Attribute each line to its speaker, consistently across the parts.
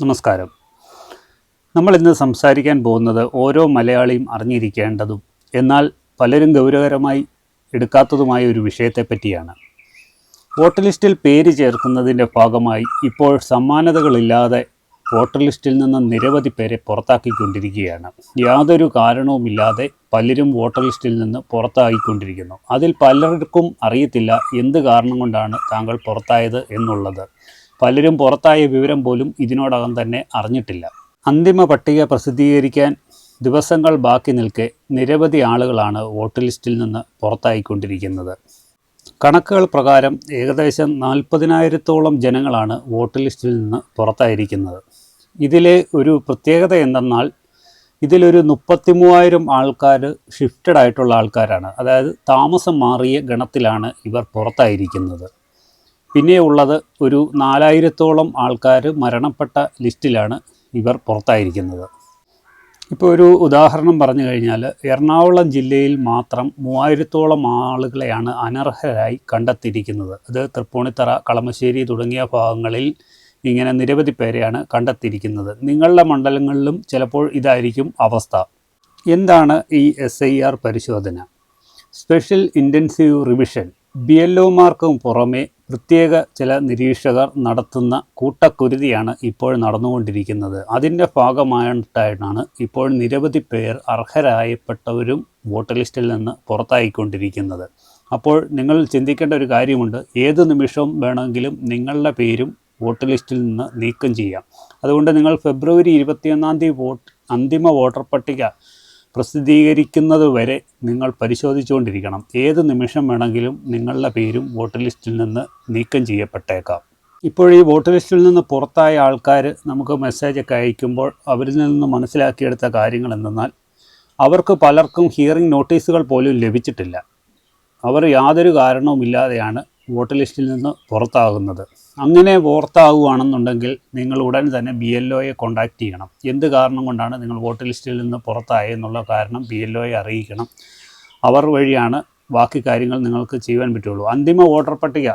Speaker 1: നമസ്കാരം. നമ്മൾ ഇന്ന് സംസാരിക്കാൻ പോകുന്നത് ഓരോ മലയാളിയും അറിഞ്ഞിരിക്കേണ്ടതും എന്നാൽ പലരും ഗൗരവകരമായി എടുക്കാത്തതുമായ ഒരു വിഷയത്തെ പറ്റിയാണ്. വോട്ടർ ലിസ്റ്റിൽ പേര് ചേർക്കുന്നതിന്റെ ഭാഗമായി ഇപ്പോൾ സമ്മാനതകളില്ലാതെ വോട്ടർ ലിസ്റ്റിൽ നിന്ന് നിരവധി പേരെ പുറത്താക്കിക്കൊണ്ടിരിക്കുകയാണ്. യാതൊരു കാരണവുമില്ലാതെ പലരും വോട്ടർ ലിസ്റ്റിൽ നിന്ന് പുറത്താക്കിക്കൊണ്ടിരിക്കുന്നു അതിൽ പലർക്കും അറിയത്തില്ല എന്ത് കാരണം കൊണ്ടാണ് താങ്കൾ പുറത്തായത് എന്നുള്ളത്. പലരും പുറത്തായ വിവരം പോലും ഇതിനോടകം തന്നെ അറിഞ്ഞിട്ടില്ല. അന്തിമ പട്ടിക പ്രസിദ്ധീകരിക്കാൻ ദിവസങ്ങൾ ബാക്കി നിൽക്കെ നിരവധി ആളുകളാണ് വോട്ട് ലിസ്റ്റിൽ നിന്ന് പുറത്തായിക്കൊണ്ടിരിക്കുന്നത്. കണക്കുകൾ പ്രകാരം ഏകദേശം നാൽപ്പതിനായിരത്തോളം ജനങ്ങളാണ് വോട്ട് ലിസ്റ്റിൽ നിന്ന് പുറത്തായിരിക്കുന്നത്. ഇതിലെ ഒരു പ്രത്യേകത എന്തെന്നാൽ ഇതിലൊരു മുപ്പത്തി മൂവായിരം ആൾക്കാർ ഷിഫ്റ്റഡ് ആയിട്ടുള്ള ആൾക്കാരാണ്. അതായത് താമസം മാറിയ ഗണത്തിലാണ് ഇവർ പുറത്തായിരിക്കുന്നത്. പിന്നെ ഉള്ളത് ഒരു നാലായിരത്തോളം ആൾക്കാർ മരണപ്പെട്ട ലിസ്റ്റിലാണ് ഇവർ പുറത്തായിരിക്കുന്നത്. ഇപ്പോൾ ഒരു ഉദാഹരണം പറഞ്ഞു കഴിഞ്ഞാൽ എറണാകുളം ജില്ലയിൽ മാത്രം മൂവായിരത്തോളം ആളുകളെയാണ് അനർഹരായി കണ്ടെത്തിയിരിക്കുന്നത്. അത് തൃപ്പൂണിത്തറ കളമശ്ശേരി തുടങ്ങിയ ഭാഗങ്ങളിൽ ഇങ്ങനെ നിരവധി പേരെയാണ് കണ്ടെത്തിയിരിക്കുന്നത്. നിങ്ങളുടെ മണ്ഡലങ്ങളിലും ചിലപ്പോൾ ഇതായിരിക്കും അവസ്ഥ. എന്താണ് ഈ എസ് ഐ ആർ പരിശോധന? Special intensive revision. B L പുറമെ പ്രത്യേക ചില നിരീക്ഷകർ നടത്തുന്ന കൂട്ടക്കുരുതിയാണ് ഇപ്പോൾ നടന്നുകൊണ്ടിരിക്കുന്നത്. അതിന്റെ ഭാഗമായിട്ടാണ് ഇപ്പോൾ നിരവധി പേർ അർഹരായപ്പെട്ടവരും വോട്ടർ ലിസ്റ്റിൽ നിന്ന് പുറത്തായിക്കൊണ്ടിരിക്കുന്നത്. അപ്പോൾ നിങ്ങൾ ചിന്തിക്കേണ്ട ഒരു കാര്യമുണ്ട്. ഏത് നിമിഷവും വേണമെങ്കിലും നിങ്ങളുടെ പേരും വോട്ടർ ലിസ്റ്റിൽ നിന്ന് നീക്കം ചെയ്യാം. അതുകൊണ്ട് നിങ്ങൾ ഫെബ്രുവരി ഇരുപത്തിയൊന്നാം തീയതി വോട്ട് അന്തിമ വോട്ടർ പട്ടിക പ്രസിദ്ധീകരിക്കുന്നത് വരെ നിങ്ങൾ പരിശോധിച്ചുകൊണ്ടിരിക്കണം. ഏത് നിമിഷം വേണമെങ്കിലും നിങ്ങളുടെ പേരും വോട്ട് ലിസ്റ്റിൽ നിന്ന് നീക്കം ചെയ്യപ്പെട്ടേക്കാം. ഇപ്പോൾ ഈ ലിസ്റ്റിൽ നിന്ന് പുറത്തായ ആൾക്കാർ നമുക്ക് മെസ്സേജൊക്കെ അയക്കുമ്പോൾ അവരിൽ നിന്ന് മനസ്സിലാക്കിയെടുത്ത കാര്യങ്ങൾ എന്തെന്നാൽ അവർക്ക് പലർക്കും ഹിയറിംഗ് നോട്ടീസുകൾ പോലും ലഭിച്ചിട്ടില്ല. അവർ യാതൊരു കാരണവുമില്ലാതെയാണ് വോട്ട് ലിസ്റ്റിൽ നിന്ന് പുറത്താകുന്നത്. അങ്ങനെ ഓർത്താവുകയാണെന്നുണ്ടെങ്കിൽ നിങ്ങൾ ഉടൻ തന്നെ ബി എൽ ഒയെ കോൺടാക്റ്റ് ചെയ്യണം. എന്ത് കാരണം കൊണ്ടാണ് നിങ്ങൾ വോട്ട് ലിസ്റ്റിൽ നിന്ന് പുറത്തായെന്നുള്ള കാരണം ബി എൽ ഒയെ അറിയിക്കണം. അവർ വഴിയാണ് ബാക്കി കാര്യങ്ങൾ നിങ്ങൾക്ക് ചെയ്യാൻ പറ്റുള്ളൂ. അന്തിമ വോട്ടർ പട്ടിക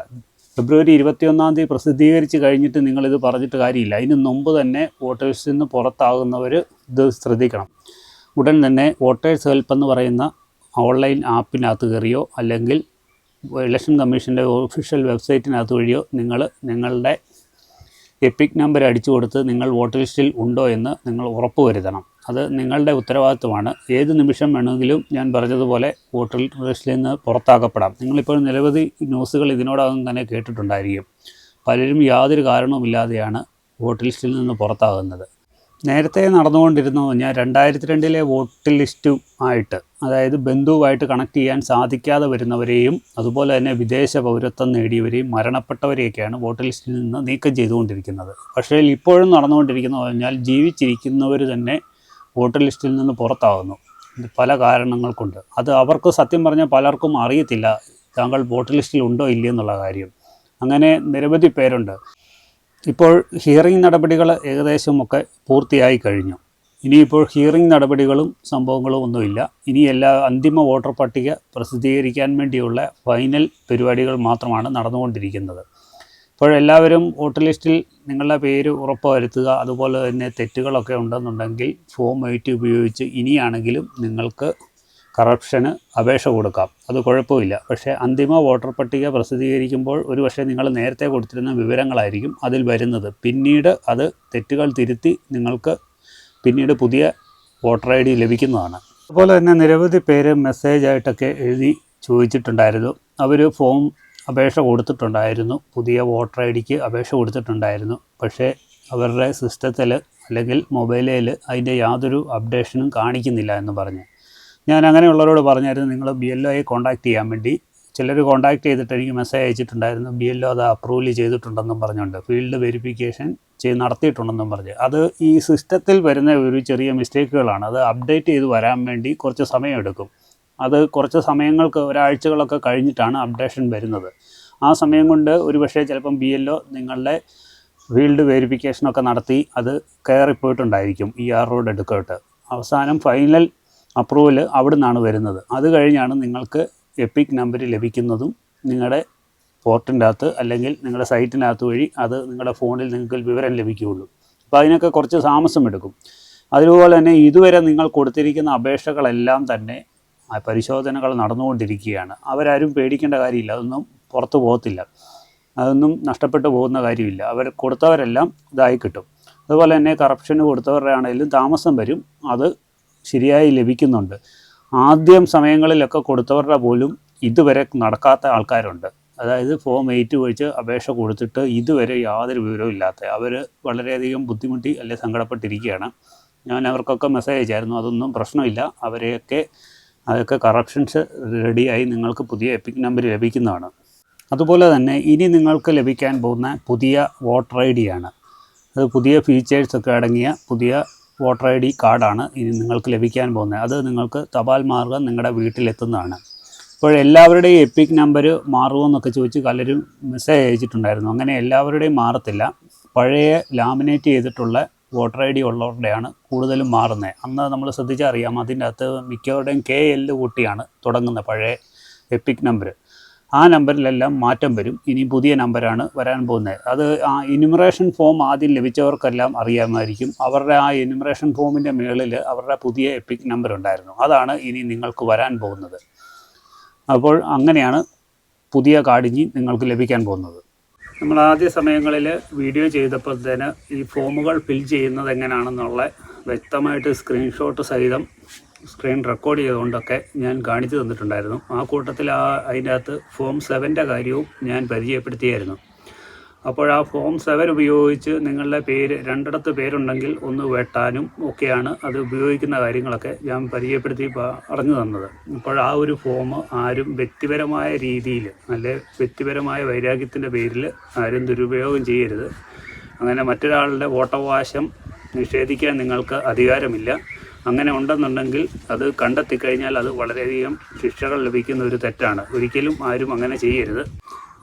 Speaker 1: ഫെബ്രുവരി ഇരുപത്തിയൊന്നാം തീയതി പ്രസിദ്ധീകരിച്ച് കഴിഞ്ഞിട്ട് നിങ്ങളിത് പറഞ്ഞിട്ട് കാര്യമില്ല. അതിന് മുമ്പ് തന്നെ വോട്ടർ ലിസ്റ്റിൽ നിന്ന് പുറത്താകുന്നവർ ഇത് ശ്രദ്ധിക്കണം. ഉടൻ തന്നെ വോട്ടേഴ്സ് ഹെൽപ്പ് എന്ന് പറയുന്ന ഓൺലൈൻ ആപ്പിനകത്ത് കയറിയോ അല്ലെങ്കിൽ ഇലക്ഷൻ കമ്മീഷന്റെ ഒഫീഷ്യൽ വെബ്സൈറ്റിനകത്ത് വഴിയോ നിങ്ങൾ നിങ്ങളുടെ എപ്പിക് നമ്പർ അടിച്ചു കൊടുത്ത് നിങ്ങൾ വോട്ടർ ലിസ്റ്റിൽ ഉണ്ടോ എന്ന് നിങ്ങൾ ഉറപ്പ് വരുത്തണം. അത് നിങ്ങളുടെ ഉത്തരവാദിത്വമാണ്. ഏത് നിമിഷം വേണമെങ്കിലും ഞാൻ പറഞ്ഞതുപോലെ വോട്ടർ ലിസ്റ്റിൽ നിന്ന് പുറത്താക്കപ്പെടാം. നിങ്ങളിപ്പോൾ നിരവധി ന്യൂസുകൾ ഇതിനോടകം തന്നെ കേട്ടിട്ടുണ്ടായിരിക്കും. പലരും യാതൊരു കാരണവുമില്ലാതെയാണ് വോട്ടർ ലിസ്റ്റിൽ നിന്ന് പുറത്താകുന്നത്. നേരത്തെ നടന്നുകൊണ്ടിരുന്ന. ഞാൻ രണ്ടായിരത്തി രണ്ടിലെ വോട്ട് ലിസ്റ്റും ആയിട്ട് അതായത് ബന്ധുവായിട്ട് കണക്ട് ചെയ്യാൻ സാധിക്കാതെ വരുന്നവരെയും അതുപോലെ തന്നെ വിദേശ പൗരത്വം നേടിയവരെയും മരണപ്പെട്ടവരെയൊക്കെയാണ് വോട്ട് ലിസ്റ്റിൽ നിന്ന് നീക്കം ചെയ്തുകൊണ്ടിരിക്കുന്നത്. പക്ഷേ ഇപ്പോഴും നടന്നുകൊണ്ടിരിക്കുന്നത് പറഞ്ഞാൽ ജീവിച്ചിരിക്കുന്നവർ തന്നെ വോട്ട് ലിസ്റ്റിൽ നിന്ന് പുറത്താകുന്നു പല കാരണങ്ങൾ കൊണ്ട്. അത് അവർക്ക് സത്യം പറഞ്ഞാൽ പലർക്കും അറിയത്തില്ല താങ്കൾ വോട്ട് ലിസ്റ്റിൽ ഉണ്ടോ ഇല്ലയോ എന്നുള്ള കാര്യം. അങ്ങനെ നിരവധി പേരുണ്ട്. ഇപ്പോൾ ഹിയറിംഗ് നടപടികൾ ഏകദേശമൊക്കെ പൂർത്തിയായി കഴിഞ്ഞു. ഇനിയിപ്പോൾ ഹിയറിംഗ് നടപടികളും സംഭവങ്ങളും ഒന്നുമില്ല. ഇനി എല്ലാ അന്തിമ വോട്ടർ പട്ടിക പ്രസിദ്ധീകരിക്കാൻ വേണ്ടിയുള്ള ഫൈനൽ പരിപാടികൾ മാത്രമാണ് നടന്നുകൊണ്ടിരിക്കുന്നത്. ഇപ്പോൾ എല്ലാവരും വോട്ടർ ലിസ്റ്റിൽ നിങ്ങളുടെ പേര് ഉറപ്പുവരുത്തുക അതുപോലെ തന്നെ തെറ്റുകളൊക്കെ ഉണ്ടെന്നുണ്ടെങ്കിൽ ഫോം എയ്റ്റ് ഉപയോഗിച്ച് ഇനിയാണെങ്കിലും നിങ്ങൾക്ക് കറപ്ഷന് അപേക്ഷ കൊടുക്കാം. അത് കുഴപ്പമില്ല. പക്ഷേ അന്തിമ വോട്ടർ പട്ടിക പ്രസിദ്ധീകരിക്കുമ്പോൾ ഒരു പക്ഷേ നിങ്ങൾ നേരത്തെ കൊടുത്തിരുന്ന വിവരങ്ങളായിരിക്കും അതിൽ വരുന്നത്. പിന്നീട് അത് തെറ്റുകൾ തിരുത്തി നിങ്ങൾക്ക് പിന്നീട് പുതിയ വോട്ടർ ഐ ഡി ലഭിക്കുന്നതാണ്. അതുപോലെ തന്നെ നിരവധി പേര് മെസ്സേജായിട്ടൊക്കെ എഴുതി ചോദിച്ചിട്ടുണ്ടായിരുന്നു. അവർ ഫോം അപേക്ഷ കൊടുത്തിട്ടുണ്ടായിരുന്നു. പുതിയ വോട്ടർ ഐ ഡിക്ക് അപേക്ഷ കൊടുത്തിട്ടുണ്ടായിരുന്നു. പക്ഷേ അവരുടെ സിസ്റ്റത്തിൽ അല്ലെങ്കിൽ മൊബൈലിൽ അതിന്റെ യാതൊരു അപ്ഡേഷനും കാണിക്കുന്നില്ല എന്ന് പറഞ്ഞ്. ഞാൻ അങ്ങനെയുള്ളവരോട് പറഞ്ഞായിരുന്നു നിങ്ങൾ ബി എൽ ഒയെ കോൺടാക്ട് ചെയ്യാൻ വേണ്ടി. ചിലർ കോൺടാക്ട് ചെയ്തിട്ട് എനിക്ക് മെസ്സേജ് അയച്ചിട്ടുണ്ടായിരുന്നു ബി എൽ ഒ അത് അപ്രൂവൽ ചെയ്തിട്ടുണ്ടെന്നും പറഞ്ഞുകൊണ്ട് ഫീൽഡ് വെരിഫിക്കേഷൻ ചെയ്ത് നടത്തിയിട്ടുണ്ടെന്നും പറഞ്ഞ്. അത് ഈ സിസ്റ്റത്തിൽ വരുന്ന ഒരു ചെറിയ മിസ്റ്റേക്കുകളാണ് അത് അപ്ഡേറ്റ് ചെയ്ത് വരാൻ വേണ്ടി കുറച്ച് സമയമെടുക്കും. അത് കുറച്ച് സമയങ്ങൾക്ക് ഒരാഴ്ചകളൊക്കെ കഴിഞ്ഞിട്ടാണ് അപ്ഡേഷൻ വരുന്നത്. ആ സമയം കൊണ്ട് ഒരു പക്ഷേ ചിലപ്പം ബി എൽ ഒ നിങ്ങളുടെ ഫീൽഡ് വെരിഫിക്കേഷനൊക്കെ നടത്തി അത് കയറിപ്പോയിട്ടുണ്ടായിരിക്കും ഇ ആർ റോഡ് എടുക്കോട്ട്. അവസാനം ഫൈനൽ അപ്രൂവൽ അവിടെ നിന്നാണ് വരുന്നത്. അത് കഴിഞ്ഞാണ് നിങ്ങൾക്ക് എപ്പിക് നമ്പർ ലഭിക്കുന്നതും നിങ്ങളുടെ പോർട്ടിന്റെ അകത്ത് അല്ലെങ്കിൽ നിങ്ങളുടെ സൈറ്റിനകത്ത് വഴി അത് നിങ്ങളുടെ ഫോണിൽ നിങ്ങൾക്ക് വിവരം ലഭിക്കുകയുള്ളൂ. അപ്പോൾ അതിനൊക്കെ കുറച്ച് താമസം എടുക്കും. അതുപോലെ തന്നെ ഇതുവരെ നിങ്ങൾ കൊടുത്തിരിക്കുന്ന അപേക്ഷകളെല്ലാം തന്നെ പരിശോധനകൾ നടന്നുകൊണ്ടിരിക്കുകയാണ്. അവരാരും പേടിക്കേണ്ട കാര്യമില്ല. അതൊന്നും പുറത്തു പോകത്തില്ല. അതൊന്നും നഷ്ടപ്പെട്ടു പോകുന്ന കാര്യമില്ല. അവർ കൊടുത്തവരെല്ലാം ഇതായി കിട്ടും. അതുപോലെ തന്നെ കറപ്ഷന് കൊടുത്തവരുടെ ആണെങ്കിലും താമസം വരും. അത് ശരിയായി ലഭിക്കുന്നുണ്ട്. ആദ്യം സമയങ്ങളിലൊക്കെ കൊടുത്തവരുടെ പോലും ഇതുവരെ നടക്കാത്ത ആൾക്കാരുണ്ട്. അതായത് ഫോം എയ്റ്റ് വെച്ച് അപേക്ഷ കൊടുത്തിട്ട് ഇതുവരെ യാതൊരു വിവരവും ഇല്ലാത്ത അവർ വളരെയധികം ബുദ്ധിമുട്ടി അല്ലെ സങ്കടപ്പെട്ടിരിക്കുകയാണ്. ഞാൻ അവർക്കൊക്കെ മെസ്സേജ് അയച്ചായിരുന്നു. അതൊന്നും പ്രശ്നമില്ല. അവരെയൊക്കെ അതൊക്കെ കറപ്ഷൻസ് റെഡിയായി നിങ്ങൾക്ക് പുതിയ എപ്പിക് നമ്പർ ലഭിക്കുന്നതാണ്. അതുപോലെ തന്നെ ഇനി നിങ്ങൾക്ക് ലഭിക്കാൻ പോകുന്ന പുതിയ വോട്ടർ ഐ ഡിയാണ് അത് പുതിയ ഫീച്ചേഴ്സൊക്കെ അടങ്ങിയ പുതിയ വോട്ടർ ഐ ഡി കാർഡാണ് ഇനി നിങ്ങൾക്ക് ലഭിക്കാൻ പോകുന്നത്. അത് നിങ്ങൾക്ക് തപാൽ മാർഗം നിങ്ങളുടെ വീട്ടിലെത്തുന്നതാണ്. ഇപ്പോൾ എല്ലാവരുടെയും എപ്പിക് നമ്പർ മാറുമെന്നൊക്കെ ചോദിച്ച് പലരും മെസ്സേജ് അയച്ചിട്ടുണ്ടായിരുന്നു. അങ്ങനെ എല്ലാവരുടെയും മാറത്തില്ല. പഴയ ലാമിനേറ്റ് ചെയ്തിട്ടുള്ള വോട്ടർ ഐ ഡി ഉള്ളവരുടെയാണ് കൂടുതലും മാറുന്നത്. അന്ന് നമ്മൾ ശ്രദ്ധിച്ചാൽ അറിയാം അതിന്റെ അകത്ത് മിക്കവരുടെയും കെ എല്ല് കൂട്ടിയാണ് തുടങ്ങുന്നത് പഴയ എപ്പിക് നമ്പർ. ആ നമ്പറിലെല്ലാം മാറ്റം വരും. ഇനി പുതിയ നമ്പറാണ് വരാൻ പോകുന്നത്. അത് ആ ഇനുമറേഷൻ ഫോം ആദ്യം ലഭിച്ചവർക്കെല്ലാം അറിയാമായിരിക്കും. അവരുടെ ആ ഇനുമറേഷൻ ഫോമിന്റെ മുകളിൽ അവരുടെ പുതിയ എപ്പിക് നമ്പർ ഉണ്ടായിരുന്നു. അതാണ് ഇനി നിങ്ങൾക്ക് വരാൻ പോകുന്നത്. അപ്പോൾ അങ്ങനെയാണ് പുതിയ കാർഡിഞ്ഞി നിങ്ങൾക്ക് ലഭിക്കാൻ പോകുന്നത്. നമ്മൾ ആദ്യ സമയങ്ങളിൽ വീഡിയോ ചെയ്തപ്പോൾ തന്നെ ഈ ഫോമുകൾ ഫിൽ ചെയ്യുന്നത് എങ്ങനെയാണെന്നുള്ള വ്യക്തമായിട്ട് സ്ക്രീൻഷോട്ട് സഹിതം സ്ക്രീൻ റെക്കോർഡ് ചെയ്തുകൊണ്ടൊക്കെ ഞാൻ കാണിച്ചു തന്നിട്ടുണ്ടായിരുന്നു. ആ കൂട്ടത്തിൽ ആ അതിന്റെ അകത്ത് ഫോം സെവന്റെ കാര്യവും ഞാൻ പരിചയപ്പെടുത്തിയായിരുന്നു. അപ്പോൾ ആ ഫോം സെവൻ ഉപയോഗിച്ച് നിങ്ങളുടെ പേര് രണ്ടിടത്ത് പേരുണ്ടെങ്കിൽ ഒന്ന് വെട്ടാനും ഒക്കെയാണ് അത് ഉപയോഗിക്കുന്ന കാര്യങ്ങളൊക്കെ ഞാൻ പരിചയപ്പെടുത്തി പറഞ്ഞു തന്നത്. അപ്പോൾ ആ ഒരു ഫോം ആരും വ്യക്തിപരമായ രീതിയിൽ അല്ലെ വ്യക്തിപരമായ വൈരാഗ്യത്തിന്റെ പേരിൽ ആരും ദുരുപയോഗം ചെയ്യരുത്. അങ്ങനെ മറ്റൊരാളുടെ വോട്ടവകാശം നിഷേധിക്കാൻ നിങ്ങൾക്ക് അധികാരമില്ല. അങ്ങനെ ഉണ്ടെന്നുണ്ടെങ്കിൽ അത് കണ്ടെത്തിക്കഴിഞ്ഞാൽ അത് വളരെയധികം ശിക്ഷകൾ ലഭിക്കുന്ന ഒരു തെറ്റാണ്. ഒരിക്കലും ആരും അങ്ങനെ ചെയ്യരുത്.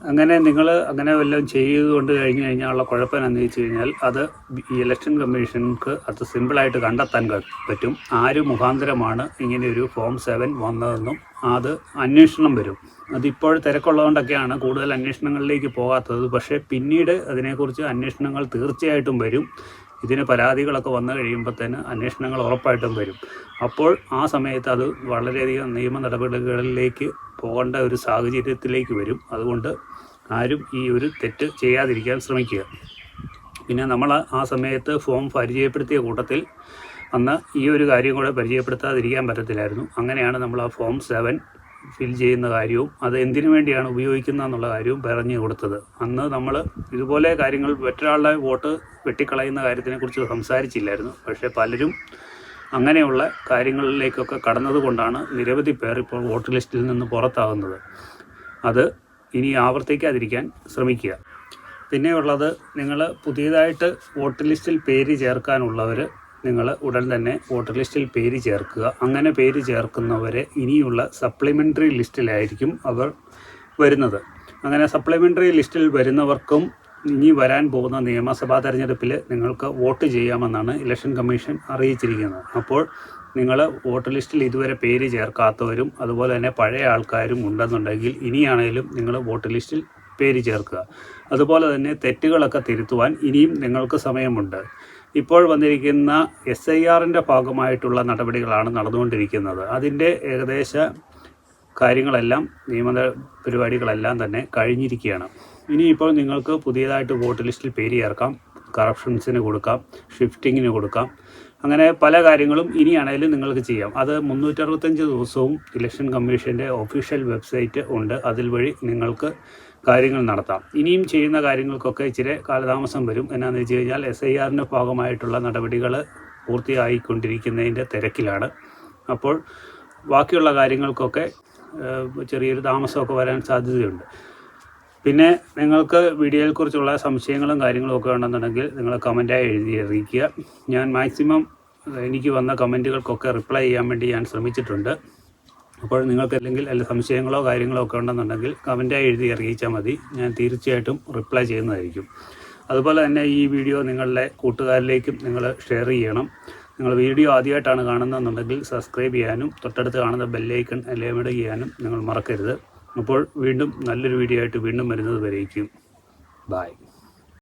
Speaker 1: അങ്ങനെ നിങ്ങൾ അങ്ങനെ വല്ലതും ചെയ്തുകൊണ്ട് കഴിഞ്ഞു കഴിഞ്ഞാൽ ഉള്ള കുഴപ്പം എന്താണെന്ന് വെച്ച് കഴിഞ്ഞാൽ അത് ഇലക്ഷൻ കമ്മീഷൻക്ക് അത് സിമ്പിളായിട്ട് കണ്ടെത്താൻ പറ്റും. ആര് മുഖാന്തരമാണ് ഇങ്ങനെ ഒരു ഫോം സെവൻ വന്നതെന്നും അത് അന്വേഷണം വരും. അതിപ്പോൾ തിരക്കുള്ളതുകൊണ്ടൊക്കെയാണ് കൂടുതൽ അന്വേഷണങ്ങളിലേക്ക് പോകാത്തത്. പക്ഷേ പിന്നീട് അതിനെക്കുറിച്ച് അന്വേഷണങ്ങൾ തീർച്ചയായിട്ടും വരും. ഇതിന് പരാതികളൊക്കെ വന്നു തന്നെ അന്വേഷണങ്ങൾ ഉറപ്പായിട്ടും വരും. അപ്പോൾ ആ സമയത്ത് അത് വളരെയധികം നിയമ നടപടികളിലേക്ക് പോകേണ്ട ഒരു സാഹചര്യത്തിലേക്ക് വരും. അതുകൊണ്ട് ആരും ഈ ഒരു തെറ്റ് ചെയ്യാതിരിക്കാൻ ശ്രമിക്കുക. പിന്നെ നമ്മൾ ആ സമയത്ത് ഫോം പരിചയപ്പെടുത്തിയ കൂട്ടത്തിൽ അന്ന് ഈ ഒരു കാര്യം കൂടെ പരിചയപ്പെടുത്താതിരിക്കാൻ പറ്റത്തില്ലായിരുന്നു. അങ്ങനെയാണ് നമ്മൾ ആ ഫോം സെവൻ ഫിൽ ചെയ്യുന്ന കാര്യവും അത് എന്തിനു വേണ്ടിയാണ് ഉപയോഗിക്കുന്നത് എന്നുള്ള കാര്യവും പറഞ്ഞു കൊടുത്തത്. അന്ന് നമ്മൾ ഇതുപോലെ കാര്യങ്ങൾ മറ്റൊരാളുടെ വോട്ട് വെട്ടിക്കളയുന്ന കാര്യത്തിനെക്കുറിച്ച് സംസാരിച്ചില്ലായിരുന്നു. പക്ഷേ പലരും അങ്ങനെയുള്ള കാര്യങ്ങളിലേക്കൊക്കെ കടന്നതുകൊണ്ടാണ് നിരവധി പേർ ഇപ്പോൾ വോട്ട് ലിസ്റ്റിൽ നിന്ന് പുറത്താകുന്നത്. അത് ഇനി ആവർത്തിക്കാതിരിക്കാൻ ശ്രമിക്കുക. പിന്നെയുള്ളത് നിങ്ങൾ പുതിയതായിട്ട് വോട്ട് ലിസ്റ്റിൽ പേര് ചേർക്കാനുള്ളവർ നിങ്ങൾ ഉടൻ തന്നെ വോട്ടർ ലിസ്റ്റിൽ പേര് ചേർക്കുക. അങ്ങനെ പേര് ചേർക്കുന്നവരെ ഇനിയുള്ള സപ്ലിമെന്ററി ലിസ്റ്റിലായിരിക്കും അവർ വരുന്നത്. അങ്ങനെ സപ്ലിമെന്ററി ലിസ്റ്റിൽ വരുന്നവർക്കും ഇനി വരാൻ പോകുന്ന നിയമസഭാ തെരഞ്ഞെടുപ്പിൽ നിങ്ങൾക്ക് വോട്ട് ചെയ്യാമെന്നാണ് ഇലക്ഷൻ കമ്മീഷൻ അറിയിച്ചിരിക്കുന്നത്. അപ്പോൾ നിങ്ങൾ വോട്ടർ ലിസ്റ്റിൽ ഇതുവരെ പേര് ചേർക്കാത്തവരും അതുപോലെ തന്നെ പഴയ ആൾക്കാരും ഉണ്ടെന്നുണ്ടെങ്കിൽ ഇനിയാണേലും നിങ്ങൾ വോട്ടർ ലിസ്റ്റിൽ പേര് ചേർക്കുക. അതുപോലെ തന്നെ തെറ്റുകളൊക്കെ തിരുത്തുവാൻ ഇനിയും നിങ്ങൾക്ക് സമയമുണ്ട്. ഇപ്പോൾ വന്നിരിക്കുന്ന എസ് ഐ ആറിന്റെ ഭാഗമായിട്ടുള്ള നടപടികളാണ് നടന്നുകൊണ്ടിരിക്കുന്നത്. അതിന്റെ ഏകദേശ കാര്യങ്ങളെല്ലാം നിയമ പരിപാടികളെല്ലാം തന്നെ കഴിഞ്ഞിരിക്കുകയാണ്. ഇനിയിപ്പോൾ നിങ്ങൾക്ക് പുതിയതായിട്ട് വോട്ട് ലിസ്റ്റിൽ പേര് ചേർക്കാം കറപ്ഷൻസിന് കൊടുക്കാം ഷിഫ്റ്റിങ്ങിന് കൊടുക്കാം. അങ്ങനെ പല കാര്യങ്ങളും ഇനിയാണേലും നിങ്ങൾക്ക് ചെയ്യാം. അത് മുന്നൂറ്ററുപത്തഞ്ച് ദിവസവും ഇലക്ഷൻ കമ്മീഷന്റെ ഒഫീഷ്യൽ വെബ്സൈറ്റ് ഉണ്ട്. അതിൽ വഴി നിങ്ങൾക്ക് കാര്യങ്ങൾ നടത്താം. ഇനിയും ചെയ്യുന്ന കാര്യങ്ങൾക്കൊക്കെ ഇച്ചിരി കാലതാമസം വരും. എന്നാന്ന് വെച്ച് കഴിഞ്ഞാൽ എസ് ഐ ആറിന്റെ ഭാഗമായിട്ടുള്ള നടപടികൾ പൂർത്തിയായിക്കൊണ്ടിരിക്കുന്നതിന്റെ തിരക്കിലാണ്. അപ്പോൾ ബാക്കിയുള്ള കാര്യങ്ങൾക്കൊക്കെ ചെറിയൊരു താമസമൊക്കെ വരാൻ സാധ്യതയുണ്ട്. പിന്നെ നിങ്ങൾക്ക് വീഡിയോയെക്കുറിച്ചുള്ള സംശയങ്ങളും കാര്യങ്ങളും ഒക്കെ ഉണ്ടെന്നുണ്ടെങ്കിൽ നിങ്ങൾ കമന്റായി എഴുതി അറിയിക്കുക. ഞാൻ മാക്സിമം എനിക്ക് വന്ന കമന്റുകൾക്കൊക്കെ റിപ്ലൈ ചെയ്യാൻ വേണ്ടി ഞാൻ ശ്രമിച്ചിട്ടുണ്ട്. അപ്പോൾ നിങ്ങൾക്ക് അല്ലെങ്കിൽ അല്ല സംശയങ്ങളോ കാര്യങ്ങളോ ഒക്കെ ഉണ്ടെന്നുണ്ടെങ്കിൽ കമന്റായി എഴുതി അറിയിച്ചാൽ മതി. ഞാൻ തീർച്ചയായിട്ടും റിപ്ലൈ ചെയ്യുന്നതായിരിക്കും. അതുപോലെ തന്നെ ഈ വീഡിയോ നിങ്ങളുടെ കൂട്ടുകാരിലേക്കും നിങ്ങൾ ഷെയർ ചെയ്യണം. നിങ്ങൾ വീഡിയോ ആദ്യമായിട്ടാണ് കാണുന്നതെന്നുണ്ടെങ്കിൽ സബ്സ്ക്രൈബ് ചെയ്യാനും തൊട്ടടുത്ത് കാണുന്ന ബെല്ലൈക്കൺ എലേമിട് ചെയ്യാനും നിങ്ങൾ മറക്കരുത്. അപ്പോൾ വീണ്ടും നല്ലൊരു വീഡിയോ ആയിട്ട് വീണ്ടും വരുന്നത് വരേക്കും. ബായ്